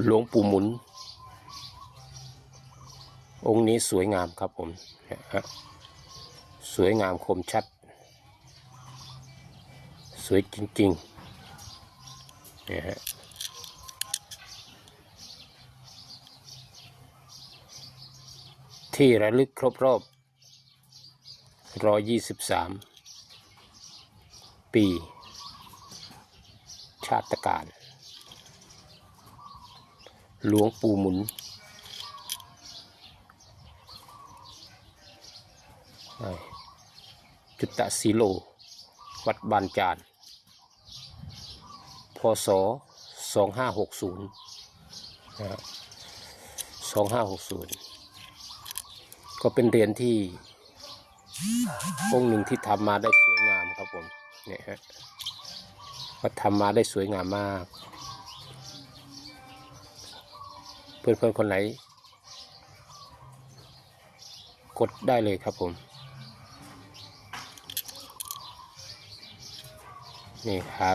หลวงปู่หมุน องค์นี้สวยงามครับผมสวยงามคมชัด สวยจริงๆนะฮะที่ระลึกครบรอบ 123 ปี ชาติการ หลวงปู่หมุน จุตตะสีโล วัดบานจาน พศ 2560นะ2560 ก็เป็นเหรียญที่ องค์หนึ่งที่ทำมาได้สวยงามครับผมเนี่ยฮะก็ทำมาได้สวยงามมาก เพื่อนๆคนไหน กดได้เลยครับผม นี่ครับ